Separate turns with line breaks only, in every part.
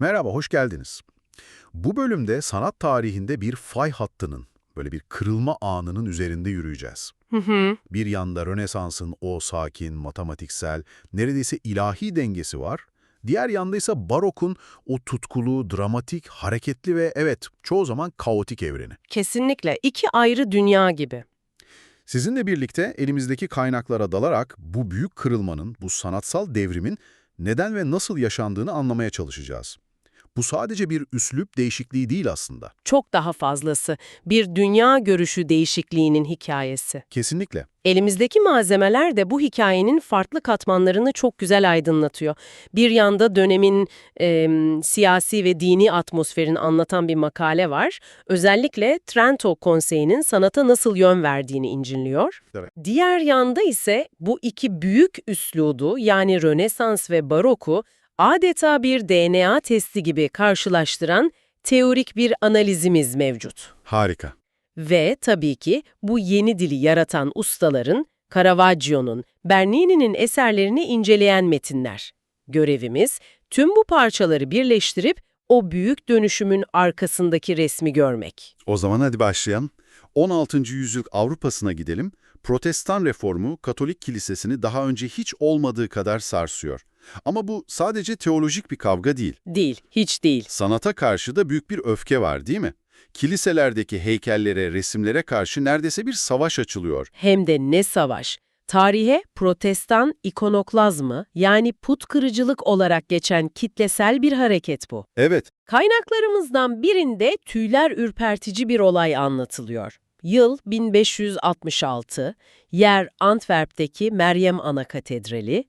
Merhaba, hoş geldiniz. Bu bölümde sanat tarihinde bir fay hattının, böyle bir kırılma anının üzerinde yürüyeceğiz.
Hı hı.
Bir yanda Rönesans'ın o sakin, matematiksel, neredeyse ilahi dengesi var. Diğer yanda ise Barok'un o tutkulu, dramatik, hareketli ve evet çoğu zaman kaotik evreni.
Kesinlikle iki ayrı dünya gibi.
Sizinle birlikte elimizdeki kaynaklara dalarak bu büyük kırılmanın, bu sanatsal devrimin neden ve nasıl yaşandığını anlamaya çalışacağız. Bu sadece bir üslup değişikliği değil aslında.
Çok daha fazlası. Bir dünya görüşü değişikliğinin hikayesi.
Kesinlikle.
Elimizdeki malzemeler de bu hikayenin farklı katmanlarını çok güzel aydınlatıyor. Bir yanda dönemin e, siyasi ve dini atmosferini anlatan bir makale var. Özellikle Trento Konseyi'nin sanata nasıl yön verdiğini incinliyor.
Evet.
Diğer yanda ise bu iki büyük üsludu yani Rönesans ve Barok'u adeta bir DNA testi gibi karşılaştıran teorik bir analizimiz mevcut.
Harika.
Ve tabii ki bu yeni dili yaratan ustaların, Caravaggio'nun, Bernini'nin eserlerini inceleyen metinler. Görevimiz, tüm bu parçaları birleştirip o büyük dönüşümün arkasındaki resmi görmek.
O zaman hadi başlayalım. 16. yüzyıl Avrupa'sına gidelim. Protestan reformu Katolik kilisesini daha önce hiç olmadığı kadar sarsıyor. Ama bu sadece teolojik bir kavga değil.
Değil, hiç değil.
Sanata karşı da büyük bir öfke var değil mi? Kiliselerdeki heykellere, resimlere karşı neredeyse bir savaş açılıyor.
Hem de ne savaş. Tarihe protestan ikonoklazmı yani put kırıcılık olarak geçen kitlesel bir hareket bu.
Evet,
Kaynaklarımızdan birinde tüyler ürpertici bir olay anlatılıyor. Yıl 1566, yer Antwerp'teki Meryem Ana Katedrali,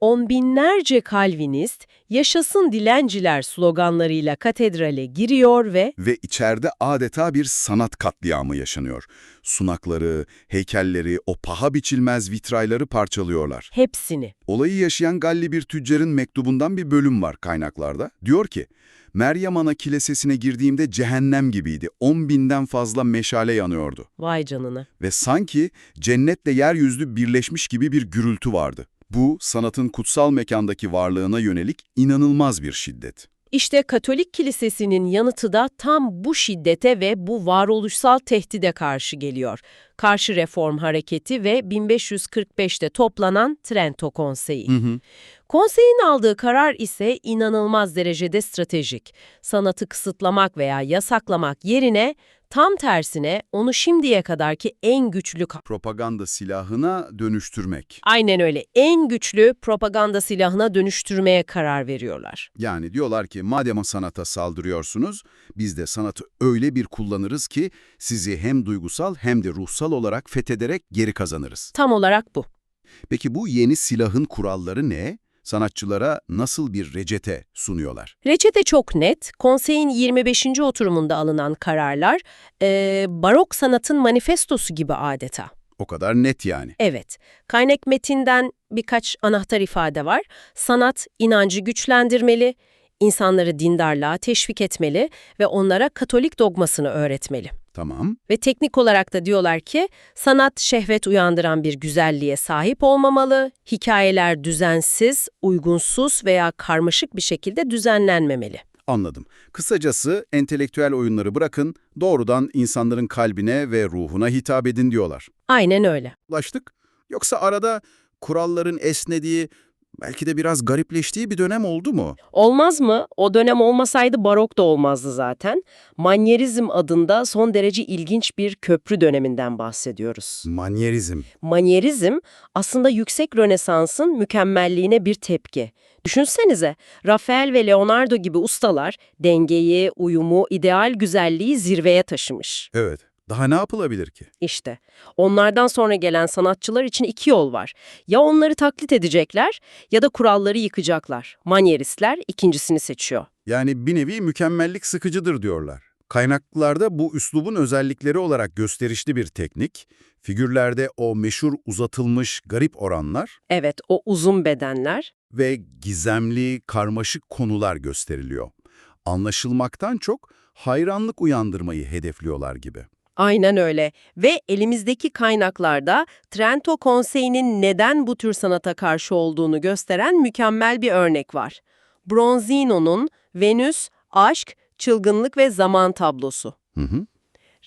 on binlerce Kalvinist yaşasın dilenciler sloganlarıyla katedrale giriyor ve
Ve içeride adeta bir sanat katliamı yaşanıyor. Sunakları, heykelleri, o paha biçilmez vitrayları parçalıyorlar.
hepsini
Olayı yaşayan Galli bir tüccarın mektubundan bir bölüm var kaynaklarda. Diyor ki, Meryem Ana Kilisesi'ne girdiğimde cehennem gibiydi. 10 binden fazla meşale yanıyordu.
vay canına.
Ve sanki cennetle yeryüzü birleşmiş gibi bir gürültü vardı. Bu, sanatın kutsal mekandaki varlığına yönelik inanılmaz bir şiddet.
İşte Katolik Kilisesi'nin yanıtı da tam bu şiddete ve bu varoluşsal tehdide karşı geliyor. Karşı Reform Hareketi ve 1545'te toplanan Trento Konseyi. Konseyin aldığı karar ise inanılmaz derecede stratejik. Sanatı kısıtlamak veya yasaklamak yerine tam tersine onu şimdiye kadarki en güçlü
Propaganda silahına dönüştürmek.
Aynen öyle. En güçlü propaganda silahına dönüştürmeye karar veriyorlar.
Yani diyorlar ki madem sanata saldırıyorsunuz, biz de sanatı öyle bir kullanırız ki sizi hem duygusal hem de ruhsal olarak fethederek geri kazanırız.
Tam olarak bu.
Peki bu yeni silahın kuralları ne? Sanatçılara nasıl bir reçete sunuyorlar?
Reçete çok net. Konseyin 25. oturumunda alınan kararlar, eee, barok sanatın manifestosu gibi adeta.
O kadar net yani.
Evet, kaynak metinden birkaç anahtar ifade var. Sanat, inancı güçlendirmeli, insanları dindarlığa teşvik etmeli ve onlara Katolik dogmasını öğretmeli.
Tamam.
Ve teknik olarak da diyorlar ki, sanat şehvet uyandıran bir güzelliğe sahip olmamalı, hikayeler düzensiz, uygunsuz veya karmaşık bir şekilde düzenlenmemeli.
Anladım. Kısacası entelektüel oyunları bırakın, doğrudan insanların kalbine ve ruhuna hitap edin diyorlar.
Aynen öyle.
Ulaştık. Yoksa arada kuralların esnediği, belki de biraz garipleştiği bir dönem oldu mu?
Olmaz mı? O dönem olmasaydı barok da olmazdı zaten. Manyerizm adında son derece ilginç bir köprü döneminden bahsediyoruz.
Manyerizm.
Manyerizm aslında yüksek Rönesans'ın mükemmelliğine bir tepki. Düşünsenize, Rafael ve Leonardo gibi ustalar dengeyi, uyumu, ideal güzelliği zirveye taşımış.
Evet. Daha ne yapılabilir ki?
İşte onlardan sonra gelen sanatçılar için iki yol var. Ya onları taklit edecekler ya da kuralları yıkacaklar. Manyeristler ikincisini seçiyor.
Yani bir nevi mükemmellik sıkıcıdır diyorlar. Kaynaklarda bu üslubun özellikleri olarak gösterişli bir teknik, figürlerde o meşhur uzatılmış garip oranlar
Evet, o uzun bedenler.
ve gizemli, karmaşık konular gösteriliyor. Anlaşılmaktan çok hayranlık uyandırmayı hedefliyorlar gibi.
Aynen öyle. Ve elimizdeki kaynaklarda Trento Konseyi'nin neden bu tür sanata karşı olduğunu gösteren mükemmel bir örnek var. Bronzino'nun Venüs, aşk, çılgınlık ve zaman tablosu.
Hı hı.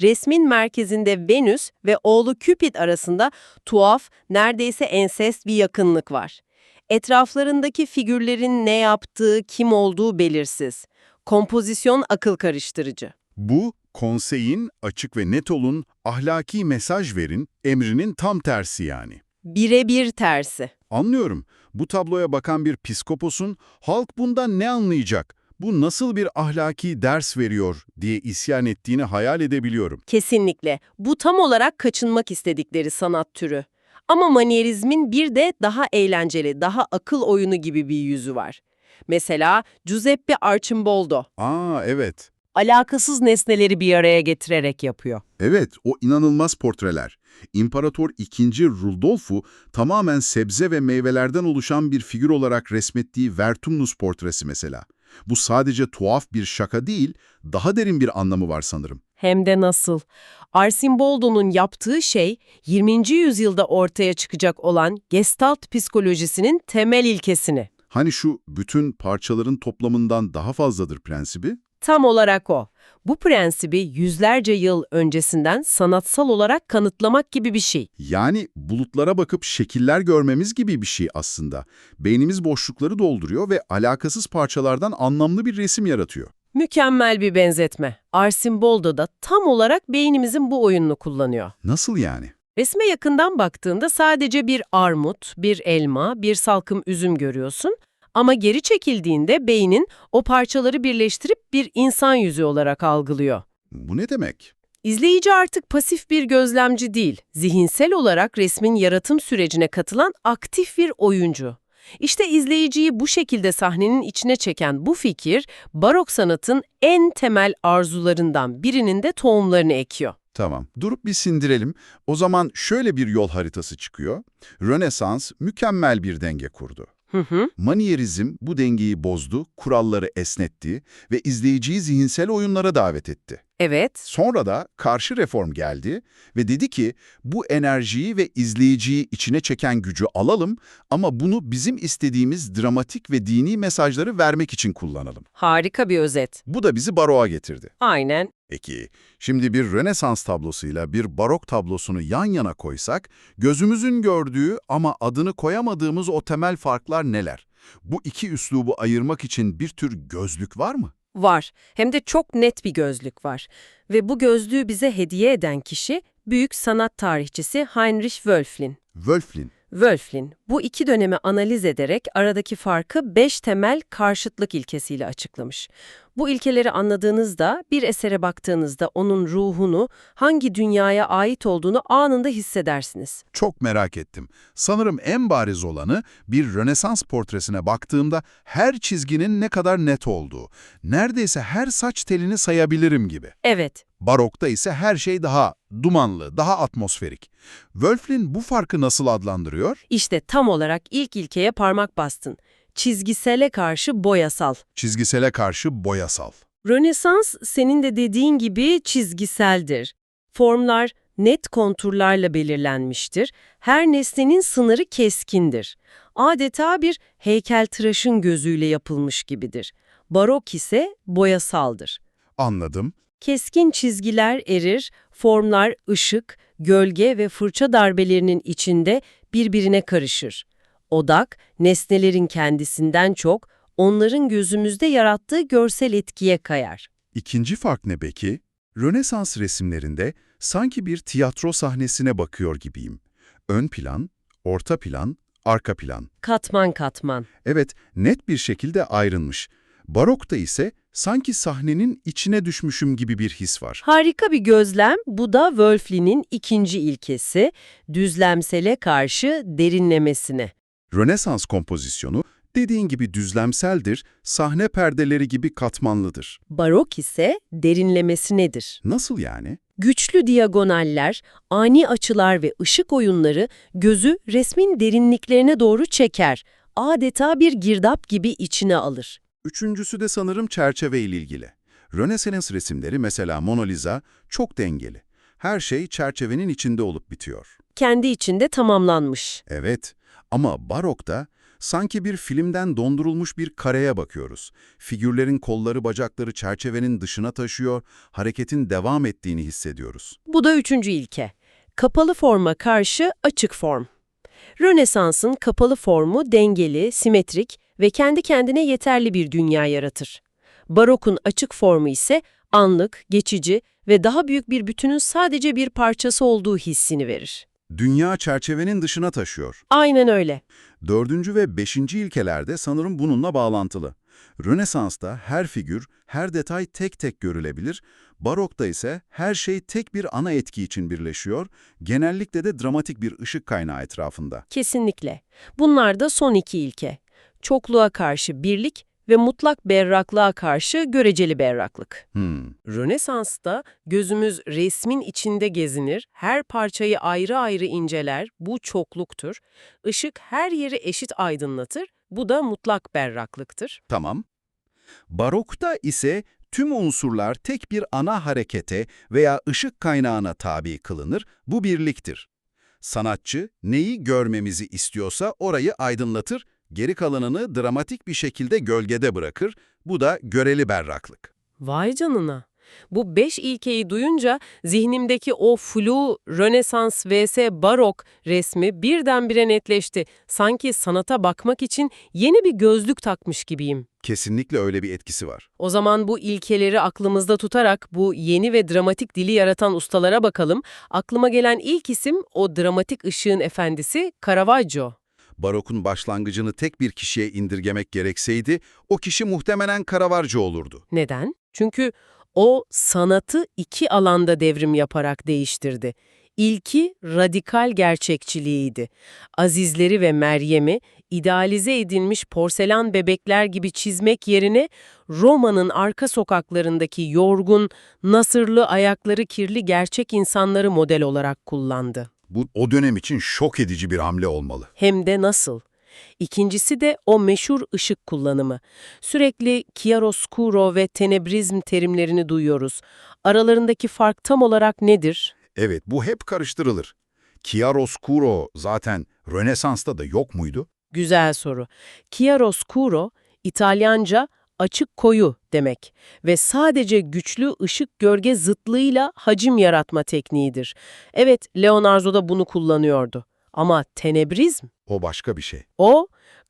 Resmin merkezinde Venüs ve oğlu Cupid arasında tuhaf, neredeyse ensest bir yakınlık var. Etraflarındaki figürlerin ne yaptığı, kim olduğu belirsiz. Kompozisyon akıl karıştırıcı.
Bu, konseyin, açık ve net olun, ahlaki mesaj verin, emrinin tam tersi yani.
Birebir tersi.
Anlıyorum. Bu tabloya bakan bir psikoposun, halk bundan ne anlayacak, bu nasıl bir ahlaki ders veriyor diye isyan ettiğini hayal edebiliyorum.
Kesinlikle. Bu tam olarak kaçınmak istedikleri sanat türü. Ama manierizmin bir de daha eğlenceli, daha akıl oyunu gibi bir yüzü var. Mesela Giuseppe Arcimboldo.
Aa evet.
Alakasız nesneleri bir araya getirerek yapıyor.
Evet, o inanılmaz portreler. İmparator II. Rudolf'u tamamen sebze ve meyvelerden oluşan bir figür olarak resmettiği Vertumnus portresi mesela. Bu sadece tuhaf bir şaka değil, daha derin bir anlamı var sanırım.
Hem de nasıl. Arcimboldo'nun yaptığı şey 20. yüzyılda ortaya çıkacak olan Gestalt psikolojisinin temel ilkesini.
Hani şu bütün parçaların toplamından daha fazladır prensibi?
Tam olarak o. Bu prensibi yüzlerce yıl öncesinden sanatsal olarak kanıtlamak gibi bir şey.
Yani bulutlara bakıp şekiller görmemiz gibi bir şey aslında. Beynimiz boşlukları dolduruyor ve alakasız parçalardan anlamlı bir resim yaratıyor.
Mükemmel bir benzetme. Arcimboldo da tam olarak beynimizin bu oyununu kullanıyor.
Nasıl yani?
Resme yakından baktığında sadece bir armut, bir elma, bir salkım üzüm görüyorsun. Ama geri çekildiğinde beynin o parçaları birleştirip bir insan yüzü olarak algılıyor.
Bu ne demek?
İzleyici artık pasif bir gözlemci değil, zihinsel olarak resmin yaratım sürecine katılan aktif bir oyuncu. İşte izleyiciyi bu şekilde sahnenin içine çeken bu fikir, barok sanatın en temel arzularından birinin de tohumlarını ekiyor.
Tamam, durup bir sindirelim. O zaman şöyle bir yol haritası çıkıyor. Rönesans mükemmel bir denge kurdu.
Hı hı.
Manierizm bu dengeyi bozdu, kuralları esnetti ve izleyiciyi zihinsel oyunlara davet etti.
Evet,
Sonra da karşı reform geldi ve dedi ki bu enerjiyi ve izleyiciyi içine çeken gücü alalım ama bunu bizim istediğimiz dramatik ve dini mesajları vermek için kullanalım.
harika bir özet.
Bu da bizi baroğa getirdi.
Aynen.
Peki, şimdi bir Rönesans tablosuyla bir barok tablosunu yan yana koysak, gözümüzün gördüğü ama adını koyamadığımız o temel farklar neler? Bu iki üslubu ayırmak için bir tür gözlük var mı?
Var. Hem de çok net bir gözlük var. Ve bu gözlüğü bize hediye eden kişi büyük sanat tarihçisi Heinrich Wölfflin.
Wölfflin.
Wölfflin bu iki dönemi analiz ederek aradaki farkı beş temel karşıtlık ilkesiyle açıklamış. Bu ilkeleri anladığınızda, bir esere baktığınızda onun ruhunu, hangi dünyaya ait olduğunu anında hissedersiniz.
Çok merak ettim. Sanırım en bariz olanı bir Rönesans portresine baktığımda her çizginin ne kadar net olduğu. Neredeyse her saç telini sayabilirim gibi.
Evet,
Barokta ise her şey daha dumanlı, daha atmosferik. Wölfflin bu farkı nasıl adlandırıyor?
işte tam olarak ilk ilkeye parmak bastın. Çizgisele karşı boyasal.
Çizgisele karşı boyasal.
Rönesans senin de dediğin gibi çizgiseldir. Formlar net konturlarla belirlenmiştir. Her nesnenin sınırı keskindir. Adeta bir heykeltıraşın gözüyle yapılmış gibidir. Barok ise boyasaldır.
Anladım.
Keskin çizgiler erir, formlar ışık, gölge ve fırça darbelerinin içinde birbirine karışır. Odak, nesnelerin kendisinden çok, onların gözümüzde yarattığı görsel etkiye kayar.
İkinci fark ne peki? Rönesans resimlerinde sanki bir tiyatro sahnesine bakıyor gibiyim. Ön plan, orta plan, arka plan.
Katman katman.
Evet, net bir şekilde ayrılmış. Barokta ise sanki sahnenin içine düşmüşüm gibi bir his var.
Harika bir gözlem, bu da Wölfflin'in ikinci ilkesi, düzlemsele karşı derinlemesine.
Rönesans kompozisyonu dediğin gibi düzlemseldir, sahne perdeleri gibi katmanlıdır.
Barok ise derinlemesinedir.
Nasıl yani?
Güçlü diagonaller, ani açılar ve ışık oyunları gözü resmin derinliklerine doğru çeker. Adeta bir girdap gibi içine alır.
Üçüncüsü de sanırım çerçeve ile ilgili. Rönesans resimleri mesela Mona Lisa çok dengeli. Her şey çerçevenin içinde olup bitiyor.
Kendi içinde tamamlanmış.
Evet ama barokta Sanki bir filmden dondurulmuş bir kareye bakıyoruz. Figürlerin kolları bacakları çerçevenin dışına taşıyor, hareketin devam ettiğini hissediyoruz.
Bu da üçüncü ilke. Kapalı forma karşı açık form. Rönesans'ın kapalı formu dengeli, simetrik ve kendi kendine yeterli bir dünya yaratır. Barok'un açık formu ise anlık, geçici ve daha büyük bir bütünün sadece bir parçası olduğu hissini verir.
Dünya çerçevenin dışına taşıyor.
Aynen öyle.
Dördüncü ve beşinci ilkelerde sanırım bununla bağlantılı. Rönesans'ta her figür, her detay tek tek görülebilir, barokta ise her şey tek bir ana etki için birleşiyor, genellikle de dramatik bir ışık kaynağı etrafında.
Kesinlikle. Bunlar da son iki ilke. Çokluğa karşı birlik ve mutlak berraklığa karşı göreceli berraklık.
Hmm.
Rönesans'ta gözümüz resmin içinde gezinir, her parçayı ayrı ayrı inceler, bu çokluktur. Işık her yeri eşit aydınlatır, bu da mutlak berraklıktır.
Tamam. Barokta ise tüm unsurlar tek bir ana harekete veya ışık kaynağına tabi kılınır, bu birliktir. Sanatçı neyi görmemizi istiyorsa orayı aydınlatır, geri kalanını dramatik bir şekilde gölgede bırakır, bu da göreli berraklık.
Vay canına! Bu beş ilkeyi duyunca zihnimdeki o flu, Rönesans vs. Barok resmi birdenbire netleşti. Sanki sanata bakmak için yeni bir gözlük takmış gibiyim.
Kesinlikle öyle bir etkisi var.
O zaman bu ilkeleri aklımızda tutarak bu yeni ve dramatik dili yaratan ustalara bakalım. Aklıma gelen ilk isim o dramatik ışığın efendisi Caravaggio.
Barok'un başlangıcını tek bir kişiye indirgemek gerekseydi, o kişi muhtemelen Caravaggio olurdu.
Neden? Çünkü o sanatı iki alanda devrim yaparak değiştirdi. İlki radikal gerçekçiliğiydi. Azizleri ve Meryem'i idealize edilmiş porselen bebekler gibi çizmek yerine Roma'nın arka sokaklarındaki yorgun, nasırlı ayakları kirli gerçek insanları model olarak kullandı.
Bu o dönem için şok edici bir hamle olmalı.
Hem de nasıl? İkincisi de o meşhur ışık kullanımı. Sürekli chiaroscuro ve tenebrizm terimlerini duyuyoruz. Aralarındaki fark tam olarak nedir?
Evet, bu hep karıştırılır. Chiaroscuro zaten Rönesans'ta da yok muydu?
Güzel soru. Chiaroscuro, İtalyanca açık koyu demek ve sadece güçlü ışık gölge zıtlığıyla hacim yaratma tekniğidir. Evet, Leonardo da bunu kullanıyordu. Ama tenebrizm,
O başka bir şey.
o,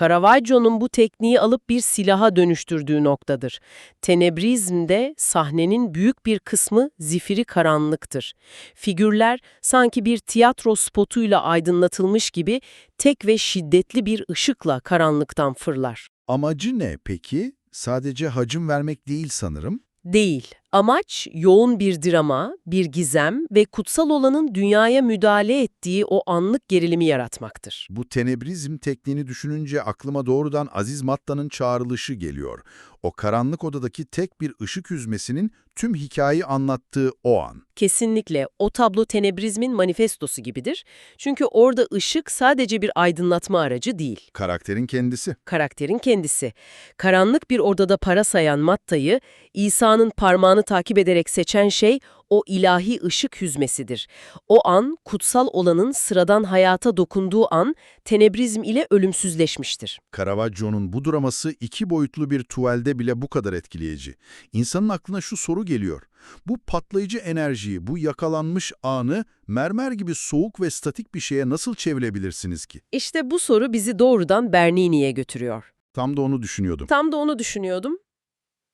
Caravaggio'nun bu tekniği alıp bir silaha dönüştürdüğü noktadır. Tenebrizmde sahnenin büyük bir kısmı zifiri karanlıktır. Figürler sanki bir tiyatro spotuyla aydınlatılmış gibi tek ve şiddetli bir ışıkla karanlıktan fırlar.
Amacı ne peki? Sadece hacim vermek değil sanırım.
Değil. Amaç yoğun bir drama, bir gizem ve kutsal olanın dünyaya müdahale ettiği o anlık gerilimi yaratmaktır.
Bu tenebrizm tekniğini düşününce aklıma doğrudan Aziz Matta'nın çağrılışı geliyor. O karanlık odadaki tek bir ışık hüzmesinin tüm hikayeyi anlattığı o an.
Kesinlikle o tablo tenebrizmin manifestosu gibidir. Çünkü orada ışık sadece bir aydınlatma aracı değil.
Karakterin kendisi.
karakterin kendisi. Karanlık bir odada para sayan Matta'yı, İsa'nın parmağını takip ederek seçen şey o ilahi ışık hüzmesidir. O an, kutsal olanın sıradan hayata dokunduğu an, tenebrizm ile ölümsüzleşmiştir.
Caravaggio'nun bu draması iki boyutlu bir tuvelde bile bu kadar etkileyici. İnsanın aklına şu soru geliyor. Bu patlayıcı enerjiyi, bu yakalanmış anı mermer gibi soğuk ve statik bir şeye nasıl çevirebilirsiniz ki?
İşte bu soru bizi doğrudan Bernini'ye götürüyor.
Tam da onu düşünüyordum.
Tam da onu düşünüyordum.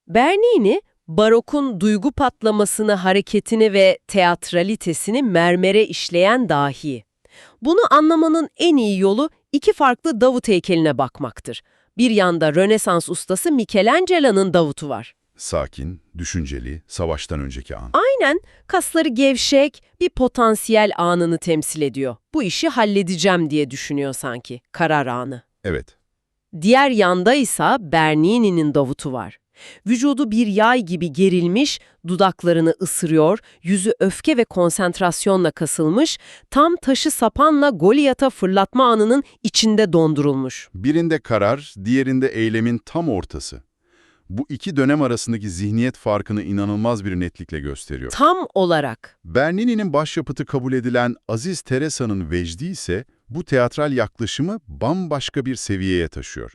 Bernini, barokun duygu patlamasını, hareketini ve teatralitesini mermere işleyen dahi. Bunu anlamanın en iyi yolu iki farklı Davut heykeline bakmaktır. Bir yanda Rönesans ustası Michelangelo'nun Davut'u var.
Sakin, düşünceli, savaştan önceki an.
Aynen, kasları gevşek, bir potansiyel anını temsil ediyor. Bu işi halledeceğim diye düşünüyor sanki, karar anı.
Evet.
Diğer yanda ise Bernini'nin Davut'u var. Vücudu bir yay gibi gerilmiş, dudaklarını ısırıyor, yüzü öfke ve konsantrasyonla kasılmış, tam taşı sapanla Goliath'a fırlatma anının içinde dondurulmuş.
Birinde karar, diğerinde eylemin tam ortası. Bu iki dönem arasındaki zihniyet farkını inanılmaz bir netlikle gösteriyor.
Tam olarak.
Bernini'nin başyapıtı kabul edilen Aziz Teresa'nın vecdi ise bu teatral yaklaşımı bambaşka bir seviyeye taşıyor.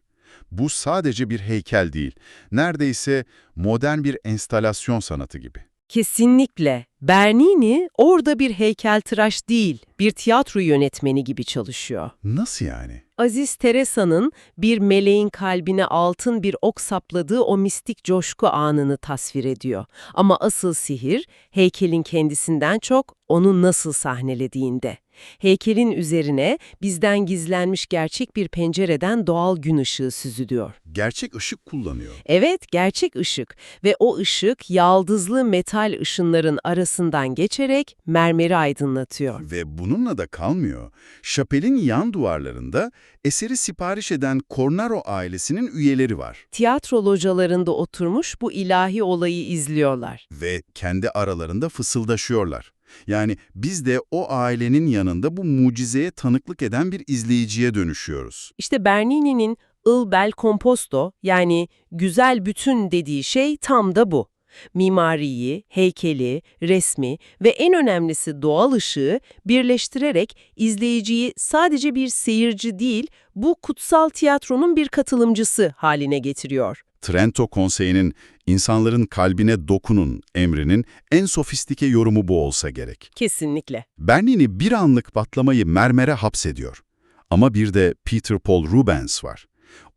Bu sadece bir heykel değil, neredeyse modern bir enstalasyon sanatı gibi.
Kesinlikle. Bernini orada bir heykeltıraş değil, bir tiyatro yönetmeni gibi çalışıyor.
Nasıl yani?
Aziz Teresa'nın bir meleğin kalbine altın bir ok sapladığı o mistik coşku anını tasvir ediyor. Ama asıl sihir heykelin kendisinden çok onu nasıl sahnelediğinde. Heykelin üzerine bizden gizlenmiş gerçek bir pencereden doğal gün ışığı süzülüyor.
Gerçek ışık kullanıyor.
Evet, gerçek ışık ve o ışık yaldızlı metal ışınların arasından geçerek mermeri aydınlatıyor.
Ve bununla da kalmıyor. Şapelin yan duvarlarında eseri sipariş eden Cornaro ailesinin üyeleri var.
Tiyatro localarında oturmuş bu ilahi olayı izliyorlar.
Ve kendi aralarında fısıldaşıyorlar. Yani biz de o ailenin yanında bu mucizeye tanıklık eden bir izleyiciye dönüşüyoruz.
İşte Bernini'nin il bel composto yani güzel bütün dediği şey tam da bu. Mimariyi, heykeli, resmi ve en önemlisi doğal ışığı birleştirerek izleyiciyi sadece bir seyirci değil, bu kutsal tiyatronun bir katılımcısı haline getiriyor.
Trento Konseyi'nin insanların kalbine dokunun emrinin en sofistike yorumu bu olsa gerek.
Kesinlikle.
Bernini bir anlık patlamayı mermere hapsediyor. Ama bir de Peter Paul Rubens var.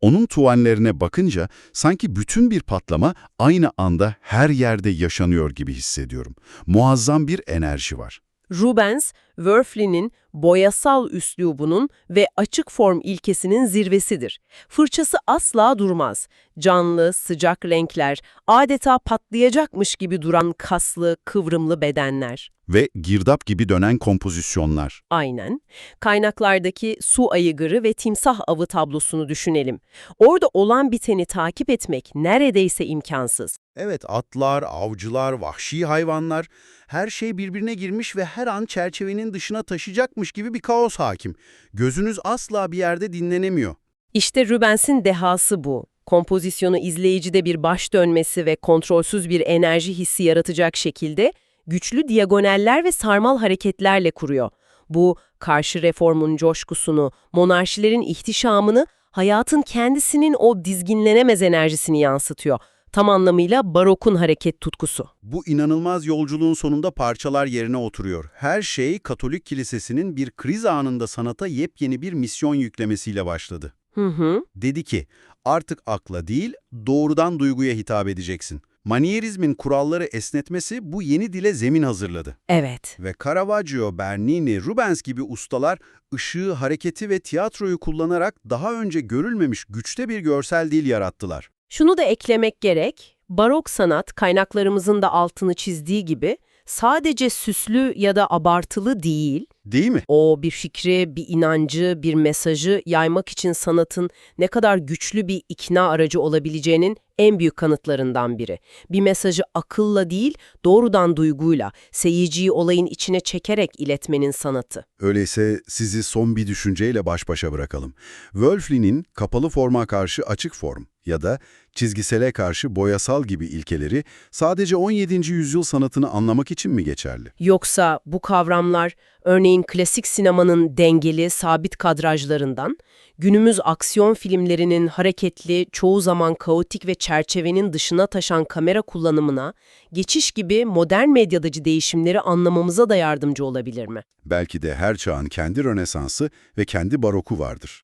Onun tuvallerine bakınca sanki bütün bir patlama aynı anda her yerde yaşanıyor gibi hissediyorum. Muazzam bir enerji var.
Rubens, Wörflin'in boyasal üslubunun ve açık form ilkesinin zirvesidir. Fırçası asla durmaz. Canlı, sıcak renkler, adeta patlayacakmış gibi duran kaslı, kıvrımlı bedenler.
Ve girdap gibi dönen kompozisyonlar.
Aynen. Kaynaklardaki su aygırı ve timsah avı tablosunu düşünelim. Orada olan biteni takip etmek neredeyse imkansız.
Evet, atlar, avcılar, vahşi hayvanlar, her şey birbirine girmiş ve her an çerçevenin dışına taşıyacakmış gibi bir kaos hakim. Gözünüz asla bir yerde dinlenemiyor.
İşte Rubens'in dehası bu. Kompozisyonu izleyicide bir baş dönmesi ve kontrolsüz bir enerji hissi yaratacak şekilde güçlü diagonaller ve sarmal hareketlerle kuruyor. Bu, karşı reformun coşkusunu, monarşilerin ihtişamını, hayatın kendisinin o dizginlenemez enerjisini yansıtıyor. Tam anlamıyla barokun hareket tutkusu.
Bu inanılmaz yolculuğun sonunda parçalar yerine oturuyor. Her şey Katolik Kilisesi'nin bir kriz anında sanata yepyeni bir misyon yüklemesiyle başladı.
Hı hı.
Dedi ki, artık akla değil, doğrudan duyguya hitap edeceksin. Manierizmin kuralları esnetmesi bu yeni dile zemin hazırladı.
Evet.
Ve Caravaggio, Bernini, Rubens gibi ustalar ışığı, hareketi ve tiyatroyu kullanarak daha önce görülmemiş güçte bir görsel dil yarattılar.
Şunu da eklemek gerek, barok sanat kaynaklarımızın da altını çizdiği gibi sadece süslü ya da abartılı değil,
Değil mi?
o bir fikri, bir inancı, bir mesajı yaymak için sanatın ne kadar güçlü bir ikna aracı olabileceğinin en büyük kanıtlarından biri. Bir mesajı akılla değil, doğrudan duyguyla, seyirciyi olayın içine çekerek iletmenin sanatı.
Öyleyse sizi son bir düşünceyle baş başa bırakalım. Wölflin'in kapalı forma karşı açık form ya da çizgisele karşı boyasal gibi ilkeleri sadece 17. yüzyıl sanatını anlamak için mi geçerli?
Yoksa bu kavramlar örneğin klasik sinemanın dengeli, sabit kadrajlarından, günümüz aksiyon filmlerinin hareketli, çoğu zaman kaotik ve çerçevenin dışına taşan kamera kullanımına, geçiş gibi modern medyadaki değişimleri anlamamıza da yardımcı olabilir mi?
Belki de her çağın kendi rönesansı ve kendi baroku vardır.